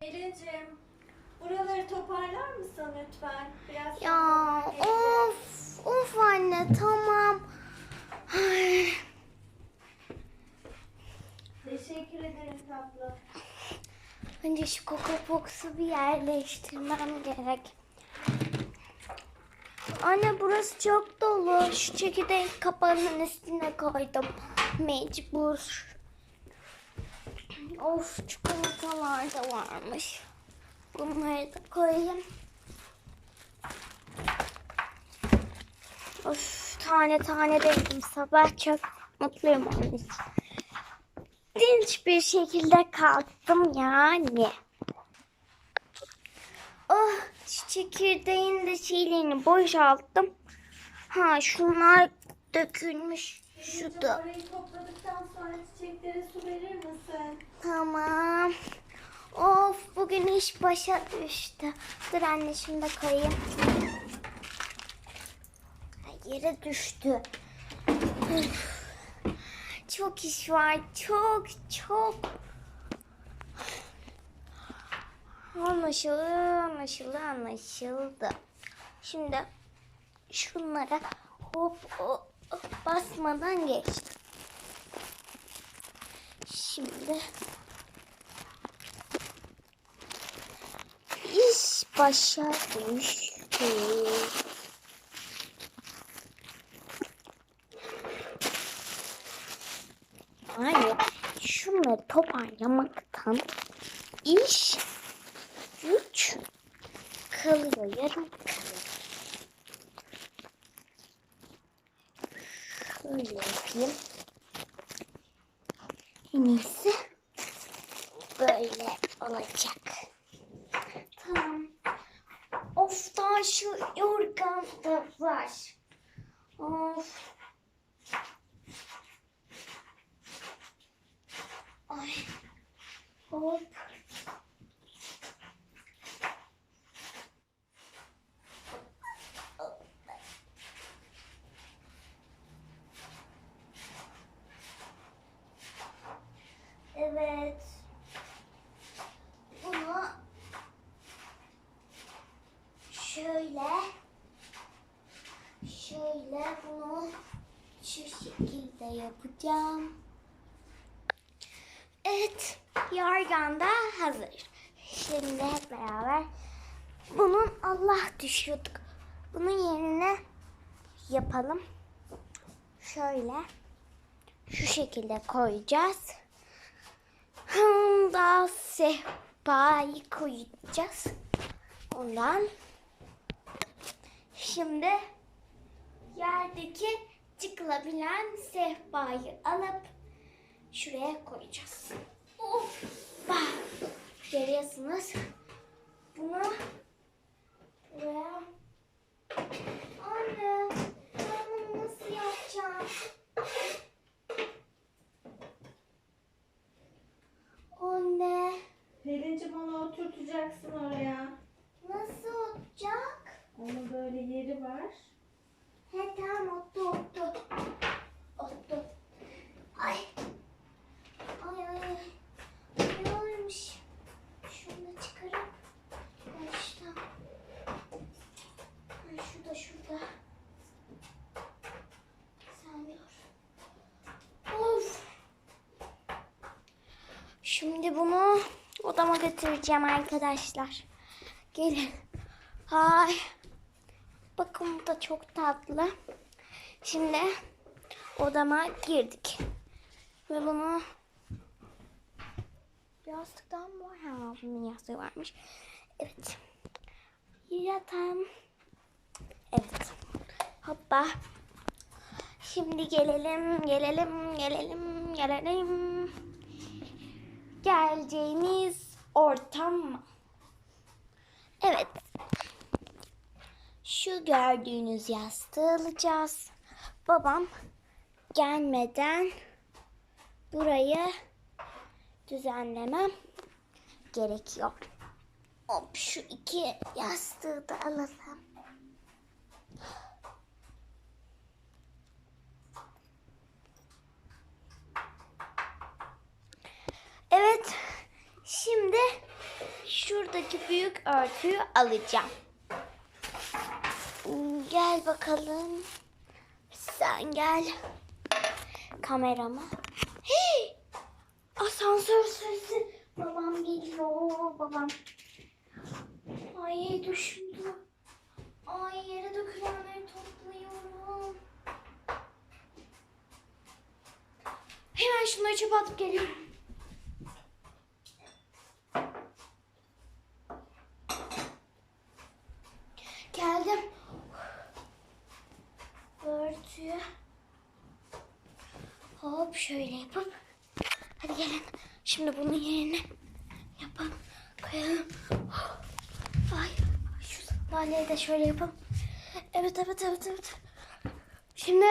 Pelin'cim, buraları toparlar mısın lütfen? Biraz Ya of of anne tamam. Ay, Teşekkür ederim tatlım. önce şu Coco Box'u bir yerleştirmem gerek. Anne burası çok dolu. Şu çekirdeği kapağının üstüne koydum. Mecbur. Of çikolatalar da varmış. Bunları da koyayım. Of tane tane dedim sabah çok mutluyum onun için. Dinç bir şekilde kalktım yani. Oh çekirdeğin de şeylerini boşalttım. Ha şunlar dökülmüş. Şu da. topladıktan sonra çiçeklere su verir misin? Tamam. Of bugün iş başa düştü. Dur anne şunu da koyayım. Ay, Yere düştü. Üf. Çok iş var. Çok çok. Anlaşıldı, anlaşıldı, anlaşıldı. Şimdi şunlara hop, hop basmadan geçtim. Şimdi iş başa düştü. Yani şunları toparlamaktan iş güç kalıyor, yarım kalıyor. Şöyle yapayım. En iyisi böyle olacak. Tamam. Of daha şu yorgan da var. Of. Ay. Hop. Evet. Bunu şöyle şöyle bunu şu şekilde yapacağım. Evet, yargan da hazır. Şimdi hep beraber bunun Allah düşüyorduk. Bunun yerine yapalım. Şöyle şu şekilde koyacağız. Daha sehpayı koyacağız. Ondan şimdi yerdeki çıkılabilen sehpayı alıp şuraya koyacağız. Of! Bak! Görüyorsunuz. Bunu buraya Anne, ben bunu nasıl yapacağım? Anne, Pelin'cim onu oturtacaksın oraya. nasıl olacak? Onun böyle yeri var. He tamam ottu ottu. Ottu. Ay. Ay ay ay. Ne olmuş? Şunu da çıkarıp. Şuradan. Ben şurada şurada. Dur. Of. Şimdi bunu odama götüreceğim arkadaşlar. Gelin. Hay. Bu da çok tatlı. Şimdi odama girdik. Ve bunu yastıktan mı? Ha, bunun yastığı varmış. Evet. Yatağım. Evet. Hoppa. Şimdi gelelim, gelelim, gelelim, gelelim. Geleceğimiz ortam. Evet. Şu gördüğünüz yastığı alacağız. Babam gelmeden burayı düzenlemem gerekiyor. Hop şu iki yastığı da alalım. Evet. Şimdi şuradaki büyük örtüyü alacağım. Gel bakalım. Sen gel. Kamerama. Hey! Asansör sesi. Babam geliyor. Babam. Ay düştü. Ay yere dökülenleri topluyorum. Hemen şunları çöpe atıp geliyorum. Geldim. Örtüyü. Hop şöyle yapıp. Hadi gelin. Şimdi bunun yerine yapalım. Koyalım. Ay şu sandalyeyi de şöyle yapalım. Evet evet evet evet. Şimdi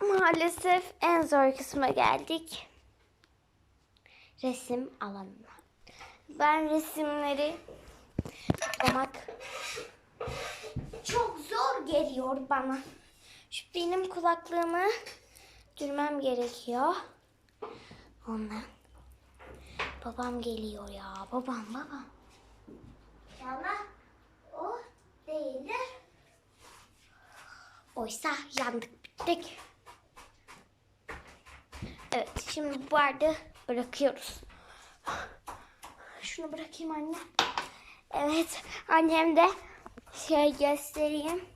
maalesef en zor kısma geldik. Resim alanına. Ben resimleri toplamak çok zor geliyor bana. Benim kulaklığımı dürmem gerekiyor. Ondan. Babam geliyor ya. Babam babam. İnşallah o değildir. Oysa yandık bittik. Evet şimdi bu bardağı bırakıyoruz. Şunu bırakayım anne. Evet annem de şey göstereyim.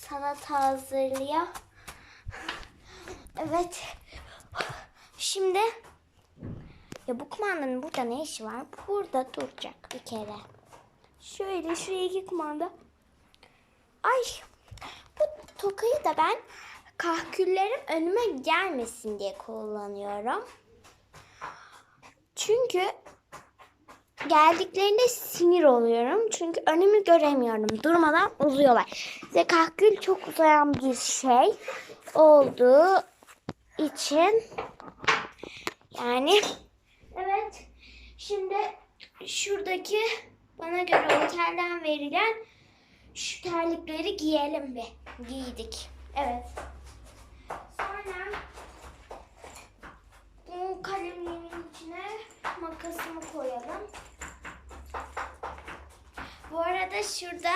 Salata hazırlıyor. Evet. Şimdi ya bu kumandanın burada ne işi var? Burada duracak bir kere. Şöyle şuraya iki kumanda. Ay bu tokayı da ben kahküllerim önüme gelmesin diye kullanıyorum. Çünkü geldiklerinde sinir oluyorum. Çünkü önümü göremiyorum. Durmadan uzuyorlar. Ve kahkül çok uzayan bir şey olduğu için yani evet şimdi şuradaki bana göre otelden verilen şu terlikleri giyelim bir. Giydik. Evet. Sonra bu kalemliğin içine makasımı koyalım. Bu arada şurada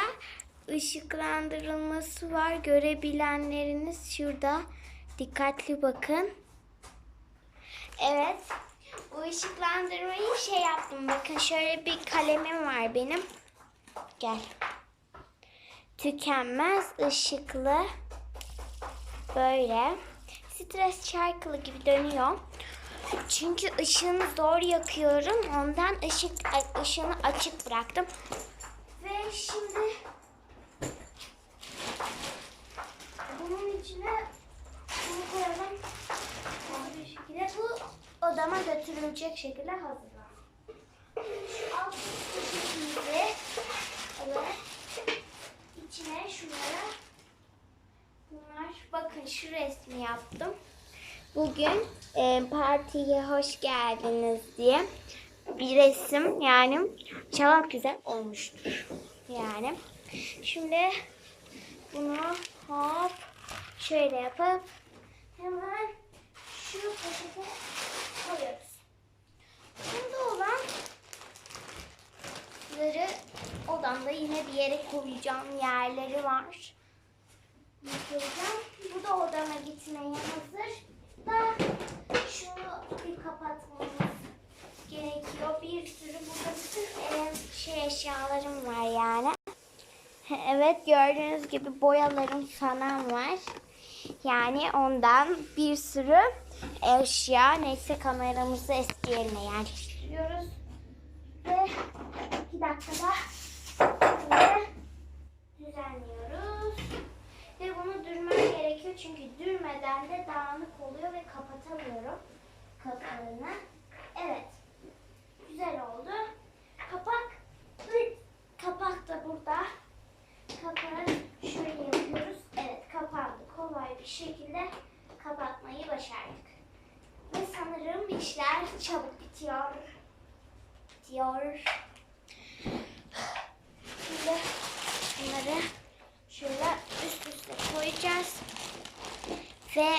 ışıklandırılması var. Görebilenleriniz şurada. Dikkatli bakın. Evet. Bu ışıklandırmayı şey yaptım. Bakın şöyle bir kalemim var benim. Gel. Tükenmez ışıklı. Böyle. Stres çarkılı gibi dönüyor. Çünkü ışığını zor yakıyorum. Ondan ışık ışığını açık bıraktım. Şimdi bunun içine bunu koyalım. Bir şekilde bu odama götürülecek şekilde hazırlan. Şu alt poşetimizi evet içine şunlara bunlar bakın şu resmi yaptım. Bugün e, partiye hoş geldiniz diye bir resim yani çok güzel olmuştur. Yani şimdi bunu hop şöyle yapıp hemen şu poşete koyuyoruz. Bunda olan bunları odamda yine bir yere koyacağım yerleri var. Koyacağım? Bu da odama gitmeye hazır. Da şunu bir kapatmamız gerekiyor. Bir sürü burada bütün şey eşyalarım var yani. Evet gördüğünüz gibi boyalarım falan var. Yani ondan bir sürü eşya. Neyse kameramızı eski yerine yerleştiriyoruz. Ve iki dakikada düzenliyoruz. Ve bunu dürmem gerekiyor çünkü dürmeden de dağınık oluyor ve kapatamıyorum kapağını. Evet. Güzel oldu. Kapak kapak da burada. Kapağı şöyle yapıyoruz. Evet kapandı. Kolay bir şekilde kapatmayı başardık. Ve sanırım işler çabuk bitiyor. Bitiyor. Şimdi bunları şöyle üst üste koyacağız. Ve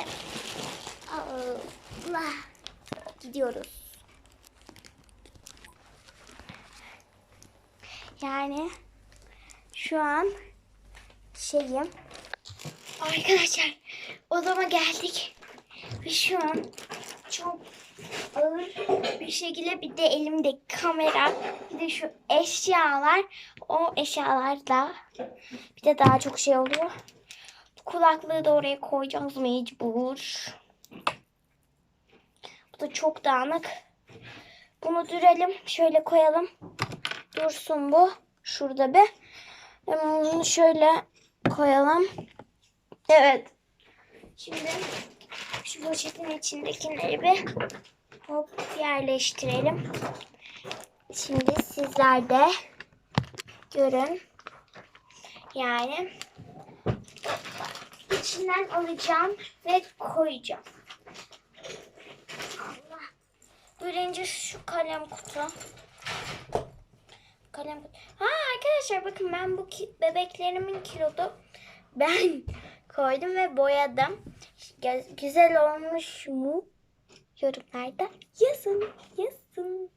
Allah gidiyoruz. Yani şu an şeyim. Arkadaşlar odama geldik. Ve şu an çok ağır bir şekilde bir de elimde kamera bir de şu eşyalar o eşyalarda bir de daha çok şey oluyor. Kulaklığı da oraya koyacağız mecbur. Bu da çok dağınık. Bunu dürelim. Şöyle koyalım. Dursun bu. Şurada bir. Bunu şöyle koyalım. Evet. Şimdi şu poşetin içindekileri bir hop yerleştirelim. Şimdi sizler de görün. Yani içinden alacağım ve koyacağım. Allah. Birinci şu kalem kutu. Kalem. Ha arkadaşlar bakın ben bu ki- bebeklerimin kilodu ben koydum ve boyadım. Güzel olmuş mu? Yorumlarda yazın, yazın.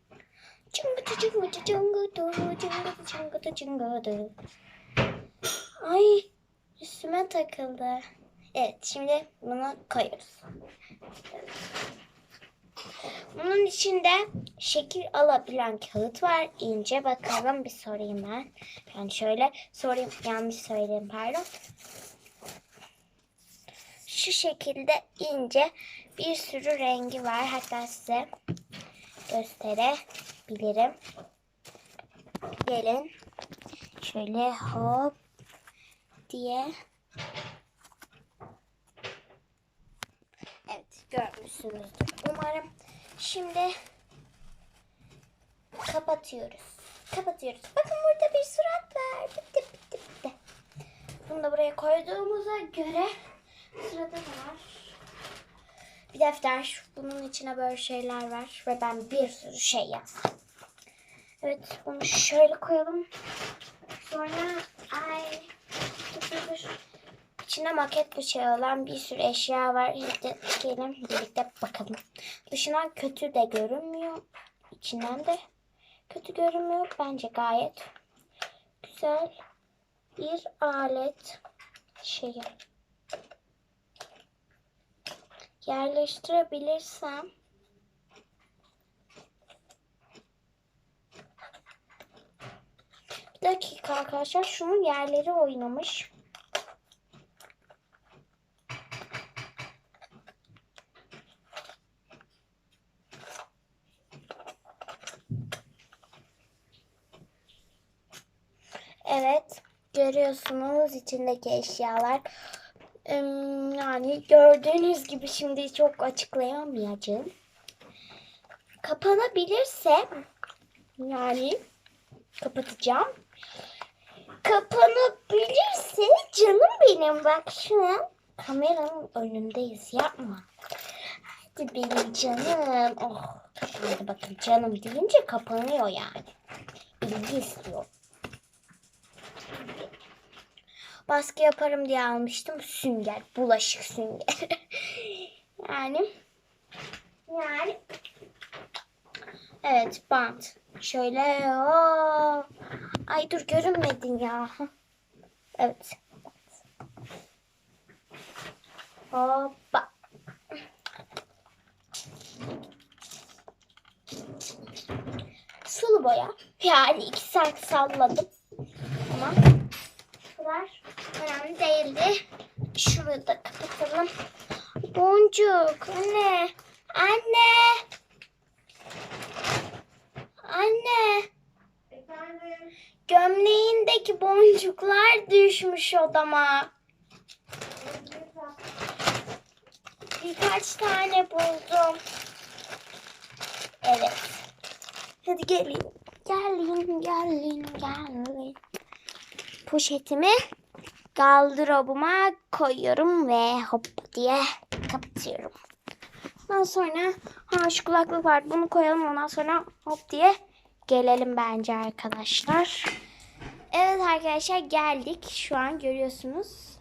Çıngıtı çıngıtı çıngıtı çıngıtı çıngıtı çıngıtı. Ay üstüme takıldı. Evet şimdi bunu koyuyoruz. Bunun içinde şekil alabilen kağıt var. İnce bakalım bir sorayım ben. Yani şöyle sorayım yanlış söyleyeyim pardon. Şu şekilde ince bir sürü rengi var. Hatta size gösterebilirim. Gelin. Şöyle hop diye. Evet görmüşsünüzdür umarım. Şimdi kapatıyoruz. Kapatıyoruz. Bakın burada bir surat var. Bitti bitti bitti. Bunu da buraya koyduğumuza göre sırada da var. Bir defter. Bunun içine böyle şeyler var. Ve ben bir sürü şey yazdım. Evet bunu şöyle koyalım. Sonra ay. İçinde maket şey olan bir sürü eşya var. Hadi gelin birlikte bakalım. Dışından kötü de görünmüyor. İçinden de kötü görünmüyor. Bence gayet güzel bir alet şeyi. Yerleştirebilirsem Bir dakika arkadaşlar şunun yerleri oynamış. Evet, görüyorsunuz içindeki eşyalar. Yani gördüğünüz gibi şimdi çok açıklayamayacağım. Kapanabilirse yani kapatacağım. Kapanabilirse canım benim bak şu an kameranın önündeyiz yapma. Hadi benim canım. Oh. Hadi bakın canım deyince kapanıyor yani. İlgi istiyor. Baskı yaparım diye almıştım. Sünger. Bulaşık sünger. yani yani Evet bant. Şöyle oo. Ay dur görünmedin ya. Evet. Hoppa. Sulu boya. Yani iki saat salladım. Ama kadar önemli değildi. Şurayı da kapatalım. Boncuk. Anne. Anne. Anne. Efendim. Gömleğindeki boncuklar düşmüş odama. Birkaç tane buldum. Evet. Hadi gelin. Gelin, gelin, gelin. Poşetimi gardırobuma koyuyorum ve hop diye kapatıyorum. Ondan sonra ha şu kulaklık var. Bunu koyalım ondan sonra hop diye gelelim bence arkadaşlar. Evet arkadaşlar geldik. Şu an görüyorsunuz.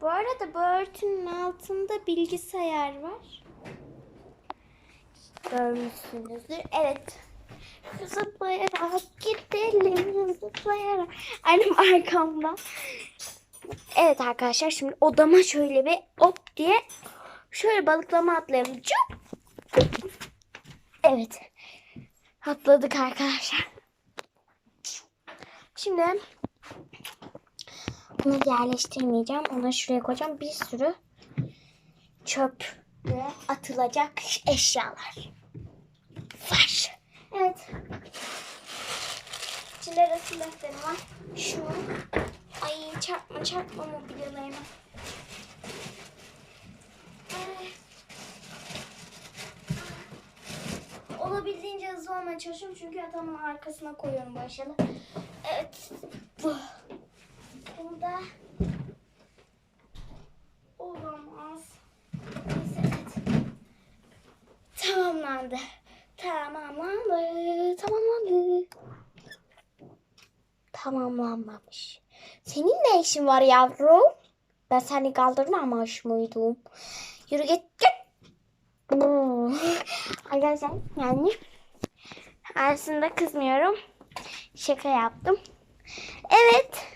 Bu arada bu örtünün altında bilgisayar var. Görmüşsünüzdür. Evet. Zıplayarak gidelim. zıplayarak. Annem arkamda. Evet arkadaşlar şimdi odama şöyle bir hop diye şöyle balıklama atlayalım. Cuk. Evet. Atladık arkadaşlar. Şimdi bunu yerleştirmeyeceğim. Onu şuraya koyacağım. Bir sürü çöp ve atılacak eşyalar var. Evet. İçinde resim defterim var. Şu. Ay çarpma çarpma mobilyalarıma. Ay. Olabildiğince hızlı olmaya çalışıyorum çünkü yatağımın arkasına koyuyorum bu eşyaları. Evet. Bu. Burada olamaz. Neyse evet. Tamamlandı. Tamamlandı. Tamamlandı. Tamamlanmamış. Senin ne işin var yavrum? Ben seni kaldırmamış mıydım? Yürü git git. Hmm. Arkadaşlar yani aslında kızmıyorum. Şaka yaptım. Evet.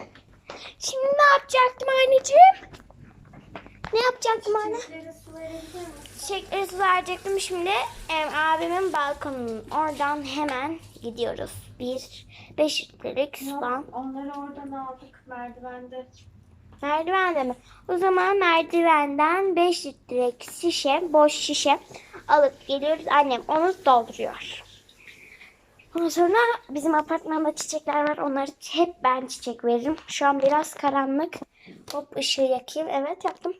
Şimdi ne yapacaktım anneciğim? Ne yapacaktım anne? Çiçeklere su verebilir misin? Çiçekleri su verecektim şimdi. em, abimin balkonunun oradan hemen gidiyoruz. Bir beş litrelik sudan. Onları oradan aldık merdivende. Merdivende mi? O zaman merdivenden 5 litrelik şişe, boş şişe alıp geliyoruz. Annem onu dolduruyor. Ondan sonra bizim apartmanda çiçekler var. Onları hep ben çiçek veririm. Şu an biraz karanlık. Hop ışığı yakayım. Evet yaptım.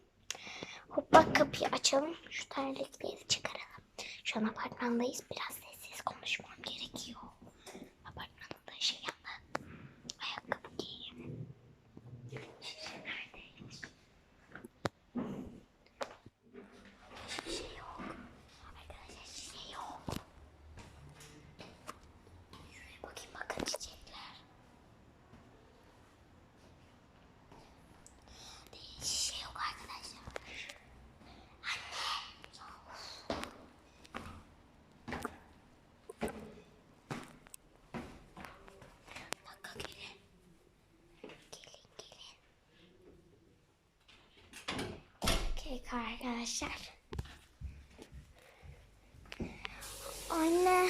Bak kapıyı açalım. Şu terlikleri çıkaralım. Şu an apartmandayız. Biraz sessiz konuşmam gerekiyor. Apartmanda da şey yapma. Ayakkabı giyeyim. Şişe neredeymiş? Şişe yok. Arkadaşlar şişe yok. Şuraya bakayım bakın çiçekler. Şişe yok arkadaşlar. Dakika gelin. Gelin gelin. Kek arkadaşlar. Anne.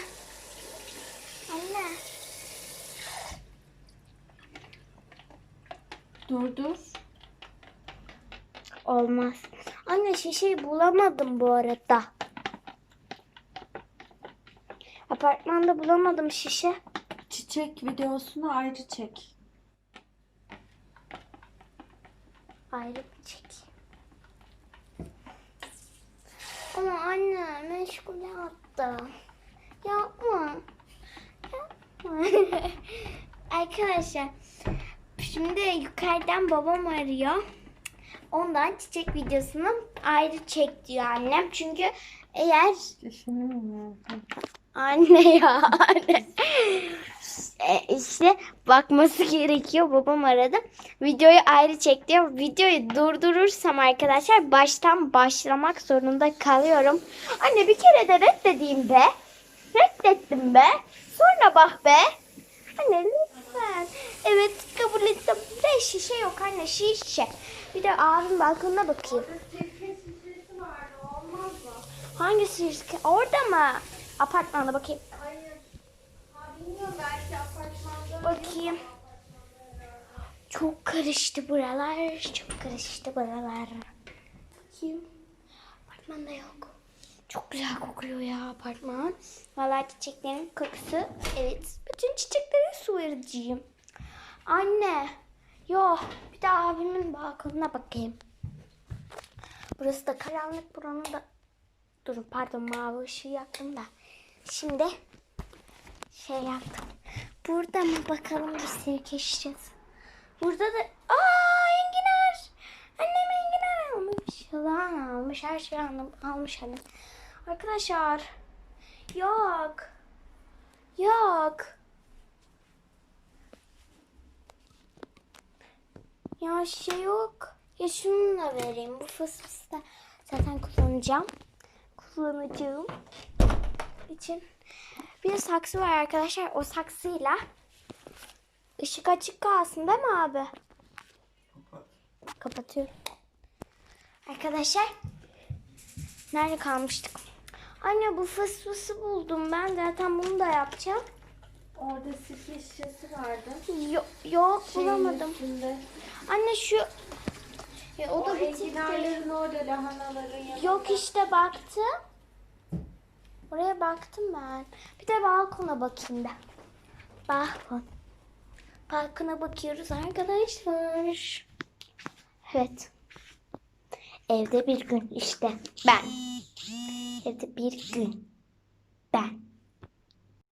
Anne. Dur dur. Olmaz. Anne şişeyi bulamadım bu arada. Apartmanda bulamadım şişe. Çiçek videosunu ayrı çek. Ayrı çek. Ama anne meşgule attı. Yapma. Yapma. Arkadaşlar şimdi yukarıdan babam arıyor. Ondan çiçek videosunu ayrı çek diyor annem. Çünkü eğer verdin? Anne ya anne. E, işte bakması gerekiyor. Babam aradı. Videoyu ayrı çek diyor. Videoyu durdurursam arkadaşlar baştan başlamak zorunda kalıyorum. Anne bir kere de reddedeyim be. Reddettim be. Sonra bak be. Anne lütfen. Evet kabul ettim. De şişe yok anne şişe. Bir de abim balkonuna bakayım. Sirke mı? Hangisi? Orada mı? Apartmanda bakayım. Bakayım. Çok karıştı buralar. Çok karıştı buralar. Bakayım. Apartmanda yok. Çok güzel kokuyor ya apartman. Vallahi çiçeklerin kokusu. Evet. Bütün çiçeklere su vereceğim. Anne. Yo. Bir de abimin balkonuna bakayım. Burası da karanlık. Buranın da... Durun pardon mavi ışığı yaktım da. Şimdi şey yaptım. Burada mı bakalım bir sirke şişesi. Burada da aa enginar. Annem enginar almış. Yılan almış. Her şeyi almış, almış annem. Arkadaşlar. Yok. Yok. Ya şey yok. Ya şunu da vereyim. Bu fıs fıs da zaten kullanacağım. Kullanacağım. İçin bir saksı var arkadaşlar. O saksıyla Işık açık kalsın değil mi abi? Kapat. Kapatıyorum. Arkadaşlar. Nerede kalmıştık? Anne bu fıs fısı buldum ben. Zaten bunu da yapacağım. Orada sirke şişesi vardı. Yok, yok Şeyin bulamadım. üstünde. Anne şu ya, o O da enginarların orada lahanaların yanında. Yok işte baktım. Oraya baktım ben. Bir de balkona bakayım ben. Balkon. Balkona bakıyoruz arkadaşlar. Evet. Evde bir gün işte ben. Evde bir gün ben.